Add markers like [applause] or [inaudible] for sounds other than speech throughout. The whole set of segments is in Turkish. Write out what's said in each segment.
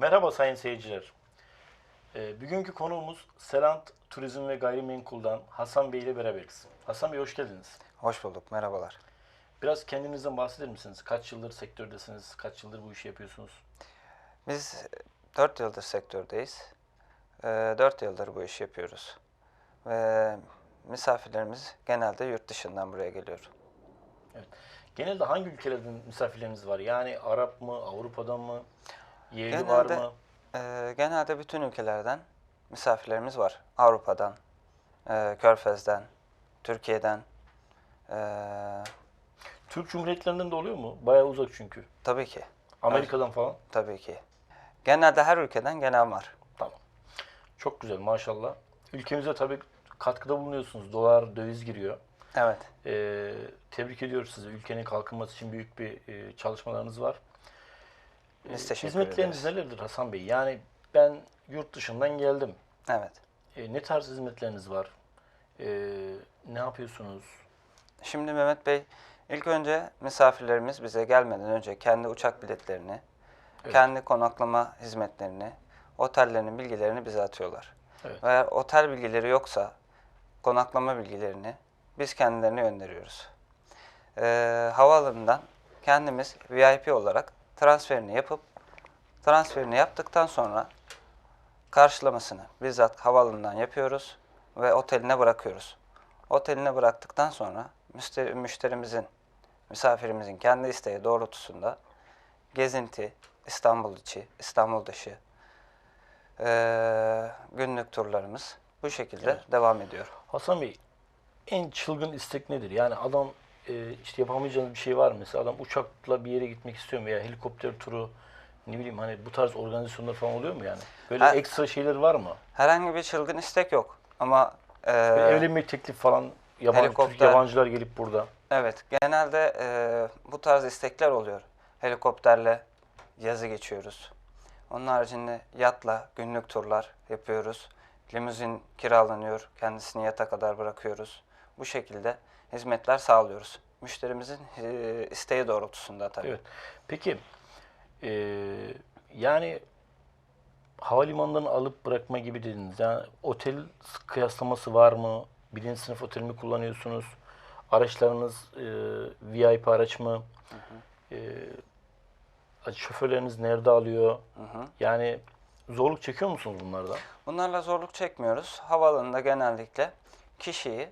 Merhaba sayın seyirciler. Ee, bugünkü konuğumuz Selant Turizm ve Gayrimenkul'dan Hasan Bey ile beraberiz. Hasan Bey hoş geldiniz. Hoş bulduk, merhabalar. Biraz kendinizden bahseder misiniz? Kaç yıldır sektördesiniz? Kaç yıldır bu işi yapıyorsunuz? Biz 4 yıldır sektördeyiz. 4 yıldır bu işi yapıyoruz. Ve misafirlerimiz genelde yurt dışından buraya geliyor. Genelde hangi ülkelerden misafirleriniz var? Yani Arap mı, Avrupa'dan mı? Var Genelde- mı? Ee, Genelde bütün ülkelerden misafirlerimiz var. Avrupa'dan, e, Körfez'den, Türkiye'den. ee, Türk Cumhuriyetlerinden de oluyor mu? Bayağı uzak çünkü. Tabii ki, Amerika'dan falan. tabii ki. Genelde her ülkeden gelen var. Tamam. Çok güzel maşallah. Ülkemize tabii katkıda bulunuyorsunuz. Dolar, döviz giriyor. Evet. Ee, tebrik ediyoruz sizi. Ülkenin kalkınması için büyük bir e, çalışmalarınız var. Biz teşekkür Hizmetleriniz ederiz. nelerdir Hasan Bey? Yani ben yurt dışından geldim. Evet. Ee, ne tarz hizmetleriniz var? Ee, ne yapıyorsunuz? Şimdi Mehmet Bey, ilk önce misafirlerimiz bize gelmeden önce kendi uçak biletlerini, Evet. kendi konaklama hizmetlerini, otellerinin bilgilerini bize atıyorlar. Evet. Ve Eğer otel bilgileri yoksa konaklama bilgilerini biz kendilerine gönderiyoruz. Ee, havaalanından kendimiz VIP olarak transferini yapıp transferini yaptıktan sonra karşılamasını bizzat havaalanından yapıyoruz ve oteline bırakıyoruz. Oteline bıraktıktan sonra müşteri, müşterimizin, misafirimizin kendi isteği doğrultusunda gezinti, İstanbul içi, İstanbul dışı, eee, günlük turlarımız bu şekilde Evet. devam ediyor. Hasan Bey, en çılgın istek nedir? Yani adam e, işte yapamayacağınız bir şey var mı? Mesela adam uçakla bir yere gitmek istiyor veya helikopter turu ne bileyim hani bu tarz organizasyonlar falan oluyor mu yani? Böyle Ha- ekstra şeyler var mı? Herhangi bir çılgın istek yok ama Böyle evlenme teklif falan yabancı Türk helikopter- yabancılar gelip burada. evet genelde eee, bu tarz istekler oluyor. Helikopterle yazı geçiyoruz. Onun haricinde yatla günlük turlar yapıyoruz. Limuzin kiralanıyor, kendisini yata kadar bırakıyoruz. Bu şekilde hizmetler sağlıyoruz. Müşterimizin eee, isteği doğrultusunda tabii. Evet. Peki e, yani havalimanından alıp bırakma gibi dediniz. Yani otel kıyaslaması var mı? Birinci sınıf otel mi kullanıyorsunuz? Araçlarınız e, VIP araç mı? E, şoförleriniz nerede alıyor? Hı hı. Yani zorluk çekiyor musunuz bunlardan? Bunlarla zorluk çekmiyoruz. Havaalanında genellikle kişiyi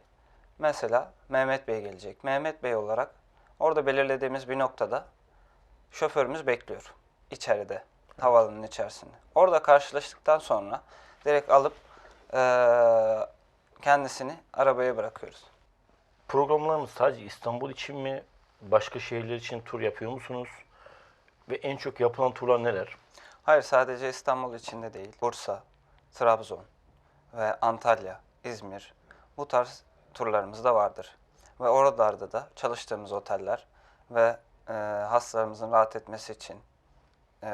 mesela Mehmet Bey gelecek. Mehmet Bey olarak orada belirlediğimiz bir noktada şoförümüz bekliyor içeride, havaalanının içerisinde. Orada karşılaştıktan sonra direkt alıp eee, kendisini arabaya bırakıyoruz. Programlarınız sadece İstanbul için mi? Başka şehirler için tur yapıyor musunuz? Ve en çok yapılan turlar neler? Hayır sadece İstanbul içinde değil. Bursa, Trabzon ve Antalya, İzmir bu tarz turlarımız da vardır. Ve oralarda da çalıştığımız oteller ve e, hastalarımızın rahat etmesi için e,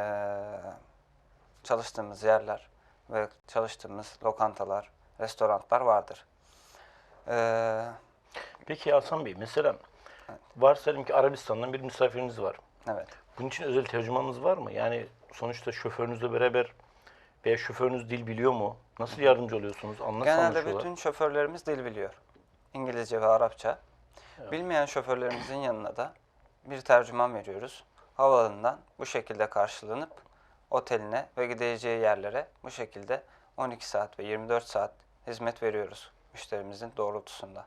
çalıştığımız yerler ve çalıştığımız lokantalar, restoranlar vardır. E, Peki Hasan Bey mesela varsayalım ki Arabistan'dan bir misafiriniz var. evet. Bunun için özel tercümanınız var mı? Yani sonuçta şoförünüzle beraber veya şoförünüz dil biliyor mu? Nasıl yardımcı oluyorsunuz? Nasıl Genelde bütün şoförlerimiz dil biliyor. İngilizce ve Arapça. Bilmeyen şoförlerimizin yanına da bir tercüman veriyoruz. Havaalanından bu şekilde karşılanıp oteline ve gideceği yerlere bu şekilde 12 saat ve 24 saat hizmet veriyoruz müşterimizin doğrultusunda.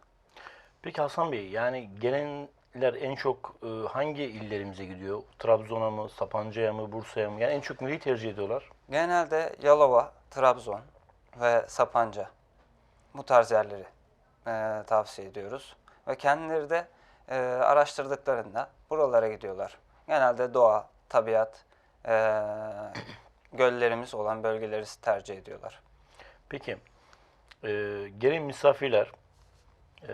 Peki Hasan Bey yani gelenler en çok e, hangi illerimize gidiyor? Trabzon'a mı, Sapanca'ya mı, Bursa'ya mı? Yani en çok nereyi tercih ediyorlar? Genelde Yalova, Trabzon ve Sapanca bu tarz yerleri eee, tavsiye ediyoruz. Ve kendileri de eee, araştırdıklarında buralara gidiyorlar. Genelde doğa, tabiat, eee, göllerimiz olan bölgeleri tercih ediyorlar. Peki e, gelen misafirler e,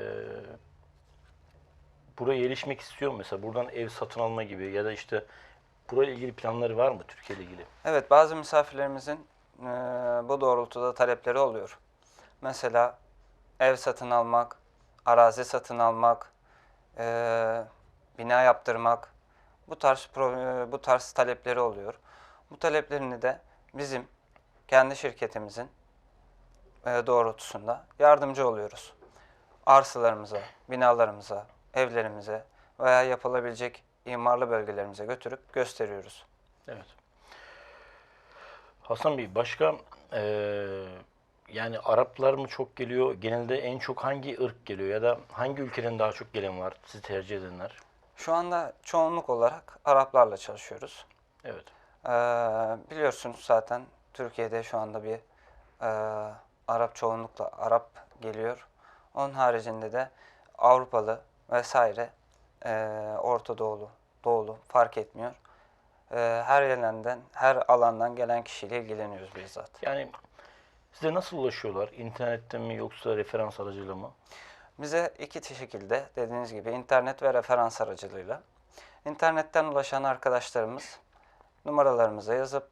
buraya yerleşmek istiyor mu? Mesela buradan ev satın alma gibi ya da işte burayla ilgili planları var mı Türkiye ile ilgili? Evet bazı misafirlerimizin eee, bu doğrultuda talepleri oluyor. Mesela ev satın almak, arazi satın almak, eee, bina yaptırmak bu tarz eee, bu tarz talepleri oluyor. Bu taleplerini de bizim kendi şirketimizin e, doğrultusunda yardımcı oluyoruz. Arsalarımıza, binalarımıza, evlerimize veya yapılabilecek imarlı bölgelerimize götürüp gösteriyoruz. Evet. Hasan Bey başka eee, yani Araplar mı çok geliyor? Genelde en çok hangi ırk geliyor ya da hangi ülkeden daha çok gelen var sizi tercih edenler? Şu anda çoğunluk olarak Araplarla çalışıyoruz. Evet. Ee, biliyorsunuz zaten Türkiye'de şu anda bir e, Arap çoğunlukla Arap geliyor. Onun haricinde de Avrupalı vesaire e, Orta Doğulu, Doğulu fark etmiyor. E, her yerden, her alandan gelen kişiyle ilgileniyoruz bizzat. Yani size nasıl ulaşıyorlar? İnternetten mi yoksa referans aracılığıyla mı? Bize iki şekilde dediğiniz gibi internet ve referans aracılığıyla. İnternetten ulaşan arkadaşlarımız numaralarımıza yazıp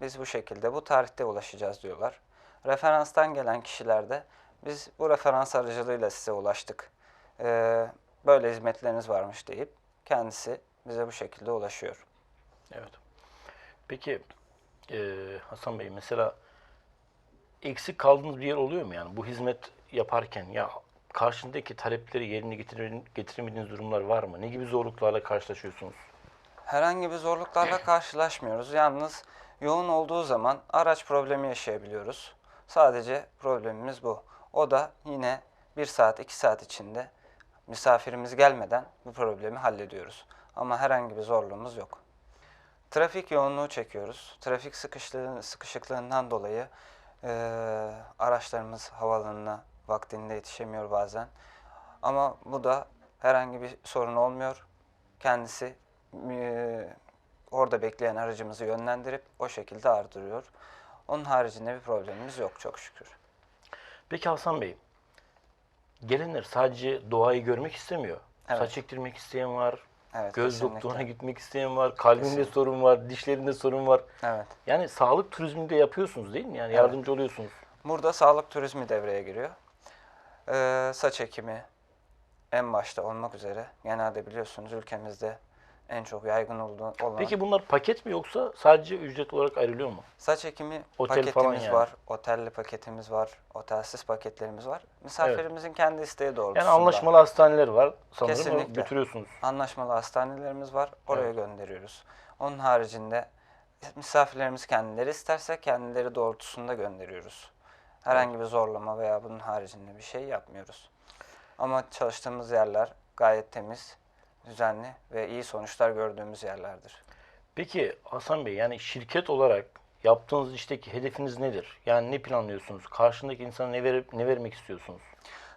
biz bu şekilde bu tarihte ulaşacağız diyorlar. Referanstan gelen kişiler de biz bu referans aracılığıyla size ulaştık. Ee, böyle hizmetleriniz varmış deyip kendisi bize bu şekilde ulaşıyor. Evet. Peki eee, Hasan Bey mesela eksik kaldığınız bir yer oluyor mu yani bu hizmet yaparken ya karşındaki talepleri yerine getirebil- getiremediğiniz durumlar var mı? Ne gibi zorluklarla karşılaşıyorsunuz? Herhangi bir zorluklarla karşılaşmıyoruz. Yalnız yoğun olduğu zaman araç problemi yaşayabiliyoruz. Sadece problemimiz bu. O da yine bir saat, iki saat içinde misafirimiz gelmeden bu problemi hallediyoruz. Ama herhangi bir zorluğumuz yok. Trafik yoğunluğu çekiyoruz. Trafik sıkışıklığından dolayı eee, araçlarımız havalanına vaktinde yetişemiyor bazen. Ama bu da herhangi bir sorun olmuyor. Kendisi eee, orada bekleyen aracımızı yönlendirip o şekilde ardırıyor. Onun haricinde bir problemimiz yok çok şükür. Peki Hasan Bey, gelenler sadece doğayı görmek istemiyor. Evet. Saç ektirmek isteyen var, Evet, göz kesinlikle. doktoruna gitmek isteyen var, kalbinde Kesinlikle. sorun var, dişlerinde sorun var. Evet. Yani sağlık turizmi de yapıyorsunuz değil mi? Yani Evet. yardımcı oluyorsunuz. Burada sağlık turizmi devreye giriyor. Ee, saç ekimi en başta olmak üzere genelde biliyorsunuz ülkemizde en çok yaygın olduğu olan Peki bunlar paket mi yoksa sadece ücret olarak ayrılıyor mu? saç ekimi Otel falan paketimiz yani. var, otelli paketimiz var, otelsiz paketlerimiz var. Misafirimizin kendi isteği doğrultusunda. Yani anlaşmalı hastaneler var sanırım. Kesinlikle. Götürüyorsunuz. Anlaşmalı hastanelerimiz var. Oraya Evet. gönderiyoruz. Onun haricinde misafirlerimiz kendileri isterse kendileri doğrultusunda gönderiyoruz. Herhangi bir zorlama veya bunun haricinde bir şey yapmıyoruz. Ama çalıştığımız yerler gayet temiz, düzenli ve iyi sonuçlar gördüğümüz yerlerdir. Peki Hasan Bey yani şirket olarak yaptığınız işteki hedefiniz nedir? Yani ne planlıyorsunuz? Karşındaki insana ne verip ne vermek istiyorsunuz?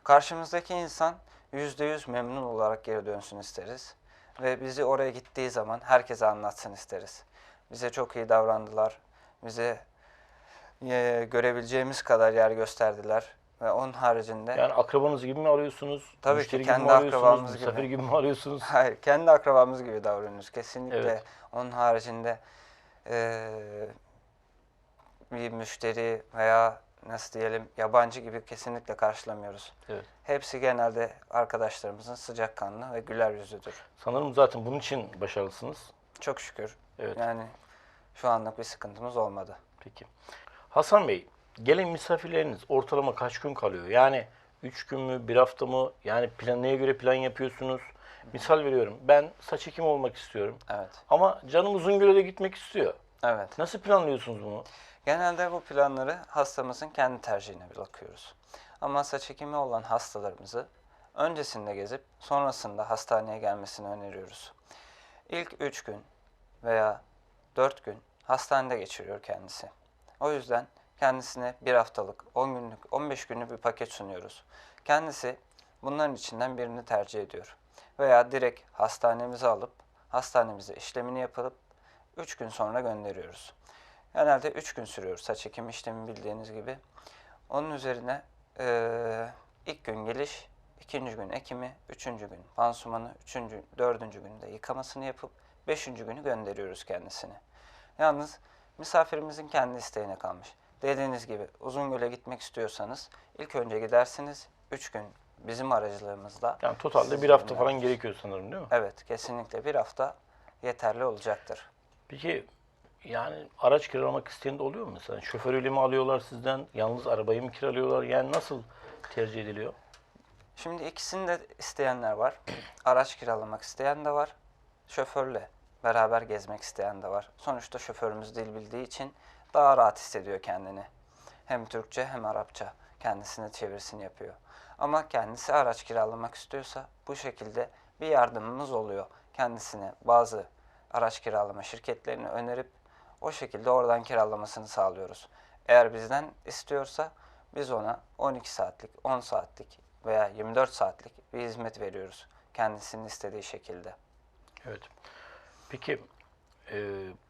Karşımızdaki insan %100 memnun olarak geri dönsün isteriz. Ve bizi oraya gittiği zaman herkese anlatsın isteriz. Bize çok iyi davrandılar. Bize e, görebileceğimiz kadar yer gösterdiler. Ve onun haricinde Yani akrabanız gibi mi arıyorsunuz? Tabii ki, kendi gibi akrabamız gibi. Misafir gibi mi arıyorsunuz? [laughs] Hayır, kendi akrabamız gibi davranıyoruz kesinlikle. Evet. Onun haricinde eee, bir müşteri veya nasıl diyelim yabancı gibi kesinlikle karşılamıyoruz. Evet. Hepsi genelde arkadaşlarımızın sıcakkanlı ve güler yüzüdür. Sanırım zaten bunun için başarılısınız. Çok şükür. Evet. Yani şu anlık bir sıkıntımız olmadı. Peki. Hasan Bey, gelen misafirleriniz ortalama kaç gün kalıyor? Yani 3 gün mü, bir hafta mı? Yani plan, neye göre plan yapıyorsunuz? Misal veriyorum, ben saç ekimi olmak istiyorum. Evet. Ama canım Uzungöl'e gitmek istiyor. Evet. Nasıl planlıyorsunuz bunu? Genelde bu planları hastamızın kendi tercihine bakıyoruz. Ama saç ekimi olan hastalarımızı öncesinde gezip sonrasında hastaneye gelmesini öneriyoruz. İlk 3 gün veya 4 gün hastanede geçiriyor kendisi. O yüzden kendisine bir haftalık, 10 günlük, 15 günlük bir paket sunuyoruz. Kendisi bunların içinden birini tercih ediyor. Veya direkt hastanemize alıp hastanemize işlemini yapılıp 3 gün sonra gönderiyoruz. Genelde 3 gün sürüyor saç ekimi işlemi bildiğiniz gibi. Onun üzerine eee, ilk gün geliş, ikinci gün ekimi, üçüncü gün pansumanı, üçüncü, dördüncü günde yıkamasını yapıp beşinci günü gönderiyoruz kendisini. Yalnız misafirimizin kendi isteğine kalmış. Dediğiniz gibi Uzungöl'e gitmek istiyorsanız ilk önce gidersiniz. Üç gün bizim aracılığımızla. Yani totalde bir hafta falan gerekiyor sanırım değil mi? Evet kesinlikle bir hafta yeterli olacaktır. Peki Yani araç kiralamak isteyen de oluyor mu mesela? Şoförüyle mi alıyorlar sizden? Yalnız arabayı mı kiralıyorlar? Yani nasıl tercih ediliyor? Şimdi ikisini de isteyenler var. Araç kiralamak isteyen de var. Şoförle beraber gezmek isteyen de var. Sonuçta şoförümüz dil bildiği için daha rahat hissediyor kendini. Hem Türkçe hem Arapça kendisine çevirisini yapıyor. Ama kendisi araç kiralamak istiyorsa bu şekilde bir yardımımız oluyor. Kendisine bazı araç kiralama şirketlerini önerip o şekilde oradan kiralamasını sağlıyoruz. Eğer bizden istiyorsa biz ona 12 saatlik, 10 saatlik veya 24 saatlik bir hizmet veriyoruz. Kendisinin istediği şekilde. Evet. Peki e,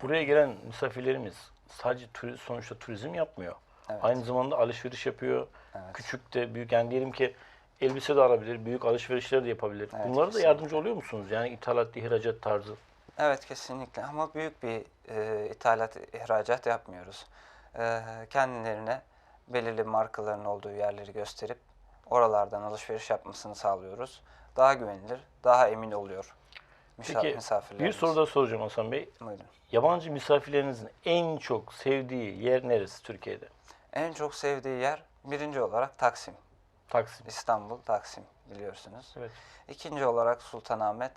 buraya gelen misafirlerimiz sadece turi- sonuçta turizm yapmıyor. Evet. Aynı zamanda alışveriş yapıyor. Evet. Küçük de büyük yani diyelim ki elbise de alabilir, büyük alışverişler de yapabilir. Evet, Bunlara da kesinlikle. yardımcı oluyor musunuz? Yani ithalat, ihracat tarzı. Evet kesinlikle ama büyük bir e, ithalat, ihracat yapmıyoruz. E, kendilerine belirli markaların olduğu yerleri gösterip oralardan alışveriş yapmasını sağlıyoruz. Daha güvenilir, daha emin oluyor misaf- Peki bir soru daha soracağım Hasan Bey. Buyurun. Yabancı misafirlerinizin en çok sevdiği yer neresi Türkiye'de? En çok sevdiği yer birinci olarak Taksim. Taksim. İstanbul, Taksim biliyorsunuz. Evet. İkinci olarak Sultanahmet.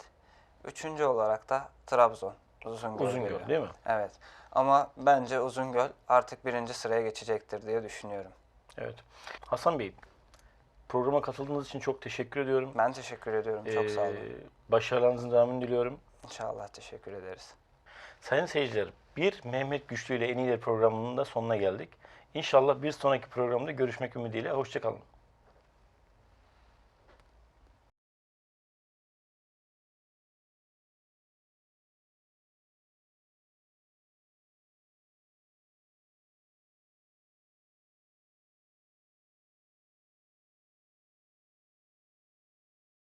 Üçüncü olarak da Trabzon. Uzungöl, Uzungöl geliyor. değil mi? Evet. Ama bence Uzungöl artık birinci sıraya geçecektir diye düşünüyorum. Evet. Hasan Bey, programa katıldığınız için çok teşekkür ediyorum. Ben teşekkür ediyorum. Çok sağ olun. Başarılarınızın devamını diliyorum. İnşallah teşekkür ederiz. Sayın seyirciler, bir Mehmet Güçlü ile En İyiler programının da sonuna geldik. İnşallah bir sonraki programda görüşmek ümidiyle. Hoşçakalın.